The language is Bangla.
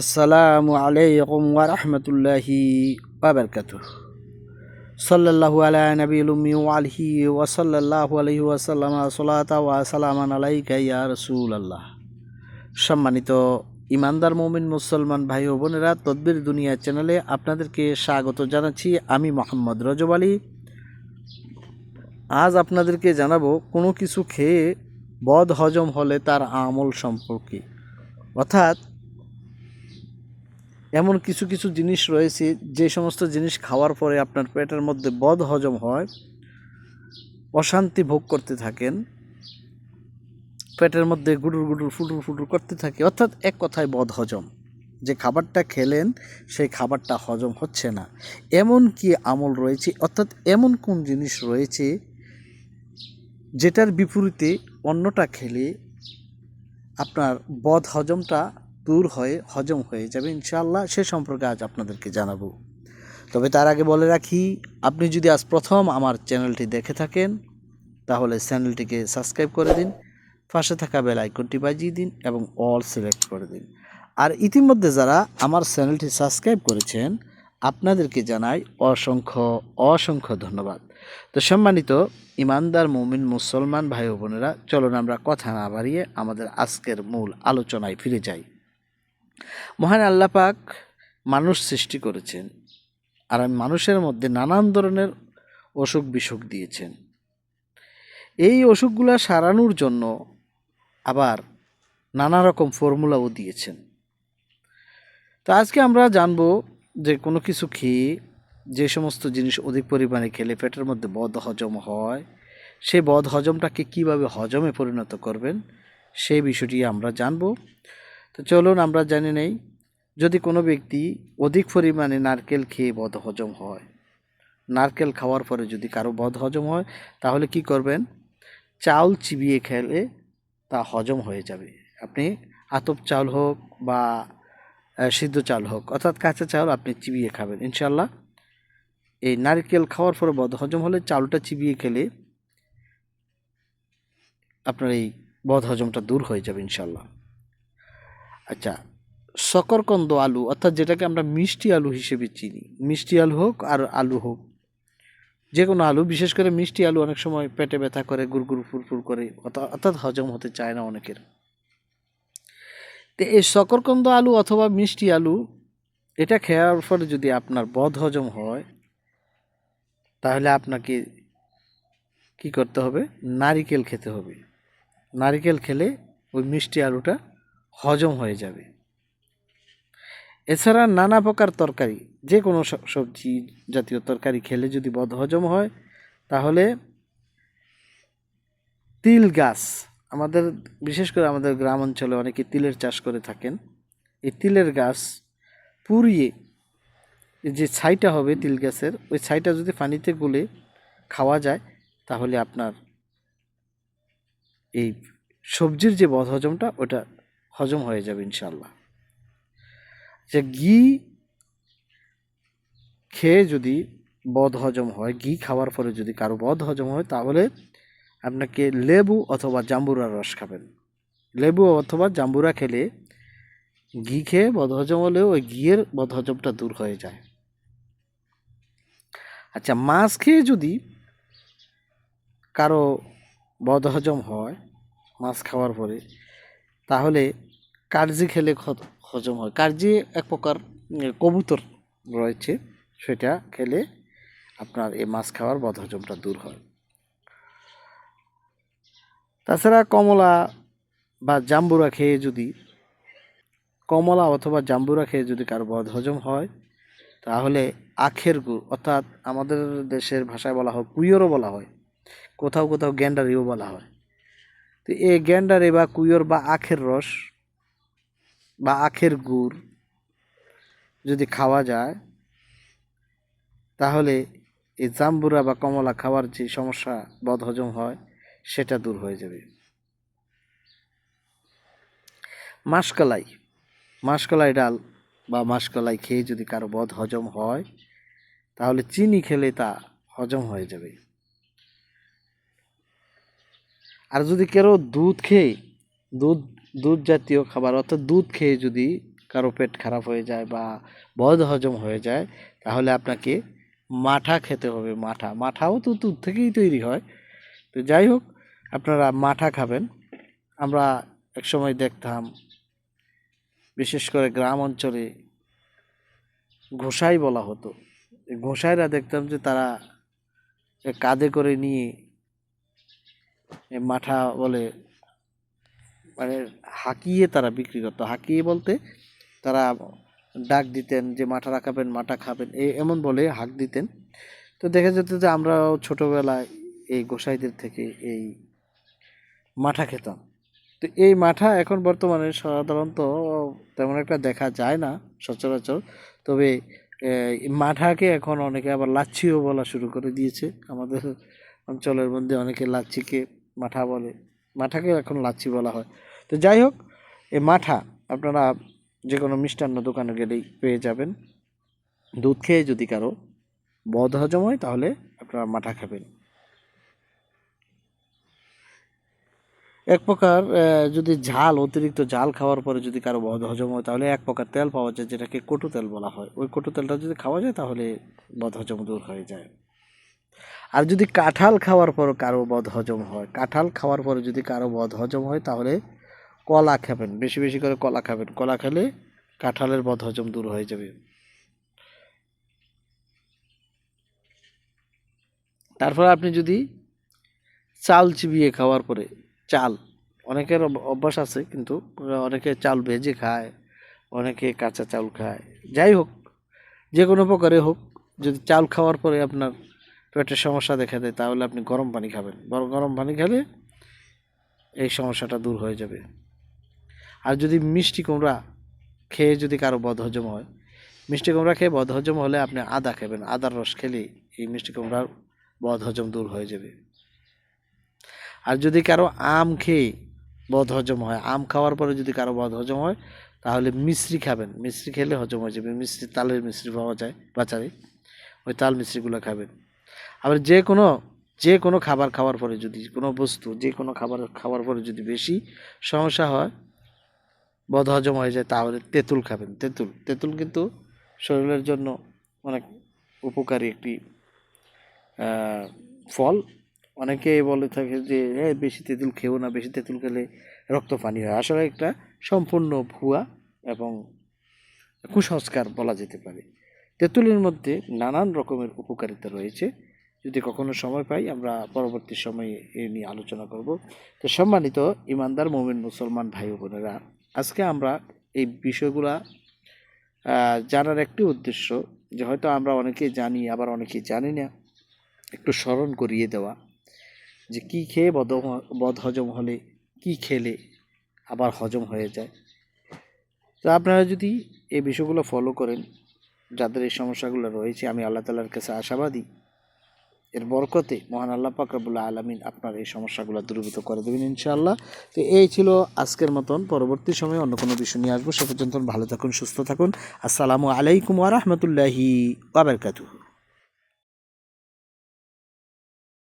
আসসালামু আলাইকুম ওয়া রাহমাতুল্লাহি ওয়া বারাকাতুহু। সাল্লাল্লাহু আলা নবিয়িল উম্মি ওয়া আলিহি ওয়া সাল্লাল্লাহু আলাইহি ওয়া সাল্লামা, সালাতা ওয়া সালামান আলাইকা ইয়া রাসূলুল্লাহ। সম্মানিত ইমানদার মুমিন মুসলমান ভাই ও বোনেরা, তদবির দুনিয়া চ্যানেলে আপনাদেরকে স্বাগত জানাচ্ছি। আমি মোহাম্মদ রজব আলী। আজ আপনাদেরকে জানাব কোনো কিছু খেয়ে বদ হজম হলে তার আমল সম্পর্কে। অর্থাৎ এমন কিছু কিছু জিনিস রয়েছে, যে সমস্ত জিনিস খাওয়ার পরে আপনার পেটের মধ্যে বদ হজম হয়, অশান্তি ভোগ করতে থাকেন, পেটের মধ্যে গুডুর গুডুর ফুটুর ফুটুর করতে থাকে, অর্থাৎ এক কথায় বদ হজম। যে খাবারটা খেলেন, সেই খাবারটা হজম হচ্ছে না। এমন কি আমল রয়েছে? অর্থাৎ এমন কোন জিনিস রয়েছে, যেটার বিপরীতে অন্যটা খেলে আপনার বদ হজমটা দূর হয়ে, হজম হয়ে যাবে, ইনশাআল্লাহ সে সম্পর্কে আজ আপনাদেরকে জানাব। তবে তার আগে বলে রাখি, আপনি যদি আজ প্রথম আমার চ্যানেলটি দেখে থাকেন, তাহলে চ্যানেলটিকে সাবস্ক্রাইব করে দিন, পাশে থাকা বেল আইকনটি বাজিয়ে দিন এবং অল সিলেক্ট করে দিন। আর ইতিমধ্যে যারা আমার চ্যানেলটি সাবস্ক্রাইব করেছেন, আপনাদেরকে জানাই অসংখ্য অসংখ্য ধন্যবাদ। তো সম্মানিত ইমানদার মুমিন মুসলমান ভাই বোনেরা, চলুন আমরা কথা না বাড়িয়ে আমাদের আজকের মূল আলোচনায় ফিরে যাই। মহান আল্লাহ পাক মানুষ সৃষ্টি করেছেন আর আমি মানুষের মধ্যে নানান ধরনের অসুখ বিসুখ দিয়েছেন। এই অসুখগুলো সারানোর জন্য আবার নানা রকম ফর্মুলাও দিয়েছেন। তো আজকে আমরা জানব যে কোনো কিছু খেয়ে যে সমস্ত জিনিস অধিক পরিমাণে খেলে পেটের মধ্যে বদ হজম হয় সেই বদ হজমটাকে কীভাবে হজমে পরিণত করবেন সেই বিষয়টি আমরা জানব। তো চলুন আমরা জানি নেই, যদি কোনো ব্যক্তি অধিক পরিমাণে নারকেল খেয়ে বদ হজম হয়, নারকেল খাওয়ার পরে যদি কারও বদ হজম হয়, তাহলে কি করবেন? চাউল চিবিয়ে খেলে তা হজম হয়ে যাবে। আপনি আতপ চাউল হোক বা সিদ্ধ চাল হোক, অর্থাৎ কাঁচা চাউল আপনি চিবিয়ে খাবেন ইনশাল্লাহ এই নারকেল খাওয়ার পরে বদ হজম হলে চাউলটা চিবিয়ে খেলে আপনার এই বদ হজমটা দূর হয়ে যাবে ইনশাল্লাহ আচ্ছা সকরকন্দ আলু, অর্থাৎ যেটাকে আমরা মিষ্টি আলু হিসেবে চিনি, মিষ্টি আলু হোক আর আলু হোক যে কোনো আলু, বিশেষ করে মিষ্টি আলু অনেক সময় পেটে ব্যথা করে, গুড়গুড়, ফুরফুর করে, অর্থা- অর্থাৎ হজম হতে চায় না অনেকের। তো এই সকরকন্দ আলু অথবা মিষ্টি আলু, এটা খাওয়ার ফলে যদি আপনার বদ হজম হয়, তাহলে আপনাকে কি করতে হবে? নারিকেল খেতে হবে। নারিকেল খেলে ওই মিষ্টি আলুটা হজম হয়ে যাবে। এছাড়া নানা প্রকার তরকারি যে কোনো সবজি জাতীয় তরকারি খেলে যদি বদহজম হয়, তাহলে তিল গাছ, আমাদের, বিশেষ করে আমাদের গ্রাম অঞ্চলে অনেকে তিলের চাষ করে থাকেন। এই তিলের গাছ পুড়িয়ে যে ছাইটা হবে তিল গাছের, ওই ছাইটা যদি পানিতে গুলে খাওয়া যায়, তাহলে আপনার এই সবজির যে বদ হজমটা, ওটা হজম হয়ে যাবে ইনশাল্লাহ যে ঘি খেয়ে যদি বদ হজম হয়, ঘি খাওয়ার পরে যদি কারও বদ হজম হয়, তাহলে আপনাকে লেবু অথবা জাম্বুরার রস খাবেন। লেবু অথবা জাম্বুরা খেলে ঘি খেয়ে বদহজম হলেও ওই ঘিয়ের বদহজমটা দূর হয়ে যায়। আচ্ছা মাছ খেয়ে যদি কারও বদহজম হয়, মাছ খাওয়ার পরে তাহলে কার্জি খেলে হজম হয়। কার্জি এক প্রকার কবুতর রয়েছে, সেটা খেলে আপনার এই মাছ খাওয়ার বদহজমটা দূর হয়। তাছাড়া কমলা বা জাম্বুরা খেয়ে যদি, কমলা অথবা জাম্বুরা খেয়ে যদি কারও বদ হজম হয়, তাহলে আখের গুড় অর্থাৎ আমাদের দেশের ভাষায় বলা হয় কুইয়রও বলা হয়, কোথাও কোথাও গ্যান্ডারিও বলা হয়। তো এই গ্যান্ডারে বা কুইয়র বা আখের রস বা আখের গুড় যদি খাওয়া যায়, তাহলে এই জাম্বুরা বা কমলা খাওয়ার যে সমস্যা বদ হজম হয়, সেটা দূর হয়ে যাবে। মাসকলাই মাসকলাই ডাল বা মাসকলাই খেয়ে যদি কারও বদ হজম হয়, তাহলে চিনি খেলে তা হজম হয়ে যাবে। আর যদি কেউ দুধ খেয়ে, দুধ দুধ জাতীয় খাবার অর্থাৎ দুধ খেয়ে যদি কারও পেট খারাপ হয়ে যায় বা বদ হজম হয়ে যায়, তাহলে আপনাকে মাঠা খেতে হবে, মাঠা। মাঠাও তো দুধ থেকেই তৈরি হয়। তো যাই হোক, আপনারা মাঠা খাবেন। আমরা একসময় দেখতাম, বিশেষ করে গ্রাম অঞ্চলে ঘোষাই বলা হতো। ঘোষাইরা দেখতাম যে তারা কাঁধে করে নিয়ে মাঠা বলে মানে হাঁকিয়ে তারা বিক্রি করতো। হাঁকিয়ে বলতে তারা ডাক দিতেন যে, মাঠা রাখাবেন, মাঠা খাবেন। এই এমন বলে হাঁক দিতেন। তো দেখা যেত যে, আমরাও ছোটোবেলায় এই গোসাইদের থেকে এই মাঠা খেতাম। তো এই মাঠা এখন বর্তমানে সাধারণত তেমন একটা দেখা যায় না সচরাচর। তবে মাঠাকে এখন অনেকে আবার লাচ্ছিও বলা শুরু করে দিয়েছে। আমাদের অঞ্চলের মধ্যে অনেকে লাচ্ছিকে মাঠা বলে, মাঠাকে এখন লাচ্ছি বলা হয়। তো যাই হোক, এই মাঠা আপনারা যে কোনো মিষ্টান্ন দোকানে গেলেই পেয়ে যাবেন। দুধ খেয়ে যদি কারও বদ হজম হয়, তাহলে আপনারা মাঠা খাবেন। এক প্রকার যদি ঝাল, অতিরিক্ত ঝাল খাওয়ার পরে যদি কারও বদ হজম হয়, তাহলে এক প্রকার তেল পাওয়া যায়, যেটাকে কটু তেল বলা হয়। ওই কটু তেলটা যদি খাওয়া যায়, তাহলে বদ হজম দূর হয়ে যায়। আর যদি কাঁঠাল খাওয়ার পর কারও বদ হজম হয়, কাঁঠাল খাওয়ার পরে যদি কারও বদ হজম হয়, তাহলে কলা খাবেন, বেশি বেশি করে কলা খাবেন। কলা খেলে কাঁঠালের বদ হজম দূর হয়ে যাবে। তারপর আপনি যদি চাল চিবিয়ে খাওয়ার পরে, চাল, অনেকের অভ্যাস আছে, কিন্তু অনেকে চাল ভেজে খায়, অনেকে কাঁচা চাল খায়। যাই হোক, যে কোনো প্রকারে হোক, যদি চাল খাওয়ার পরে আপনার পেটের সমস্যা দেখা দেয়, তাহলে আপনি গরম পানি খাবেন। বরং গরম পানি খেলে এই সমস্যাটা দূর হয়ে যাবে। আর যদি মিষ্টি কুমড়া খেয়ে যদি কারও বদহজম হয়, মিষ্টি কুমড়া খেয়ে বদহজম হলে আপনি আদা খাবেন। আদার রস খেলে এই মিষ্টি কুমড়ার বদহজম দূর হয়ে যাবে। আর যদি কারও আম খেয়ে বদহজম হয়, আম খাওয়ার পরে যদি কারও বদহজম হয়, তাহলে মিশ্রি খাবেন। মিশ্রি খেলে হজম হয়ে যাবে। মিশ্রি তালের মিশ্রি পাওয়া যায়, বাজারে। ওই তাল মিশ্রিগুলো খাবেন। আবার যে কোনো যে কোনো খাবার খাওয়ার পরে যদি, কোনো বস্তু, যে কোনো খাবার খাওয়ার পরে যদি বেশি সমস্যা হয় বদহজম হয়ে যায়, তাহলে তেঁতুল খাবেন। তেঁতুল তেঁতুল কিন্তু শরীরের জন্য অনেক উপকারী একটি ফল। অনেকে বলে থাকে যে হ্যাঁ বেশি তেঁতুল খেও না, বেশি তেঁতুল খেলে রক্ত পানি হয়। আসলে একটা সম্পূর্ণ ভুয়া এবং কুসংস্কার বলা যেতে পারে। তেঁতুলের মধ্যে নানান রকমের উপকারিতা রয়েছে। যদি কখনো সময় পাই, আমরা পরবর্তী সময়ে এ নিয়ে আলোচনা করব। তো সম্মানিত ইমানদার মোমিন মুসলমান ভাই বোনেরা, আজকে আমরা এই বিষয়গুলা জানার একটি উদ্দেশ্য যে হয়তো আমরা অনেকে জানি, আবার অনেকে জানি না, একটু স্মরণ করিয়ে দেওয়া যে কি খেয়ে বদ বদ হজম হলে, কি খেলে আবার হজম হয়ে যায়। তো আপনারা যদি এই বিষয়গুলো ফলো করেন, যাদের এই সমস্যাগুলো রয়েছে, আমি আল্লাহ তালার কাছে আশাবাদী এর বরকতে মহান আল্লাহ পাকরাবুল্লাহ আলমিন আপনার এই সমস্যাগুলো দূরীভূত করে দেবেন ইনশাআল্লাহ। তো এই ছিল আজকের মতন। পরবর্তী সময়ে অন্য কোনো বিষয় নিয়ে আসব। সে পর্যন্ত ভালো থাকুন, সুস্থ থাকুন। আসসালামু আলাইকুম ওয়া বারাকাতুহু।